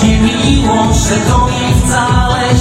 cię miło, że to jej wcale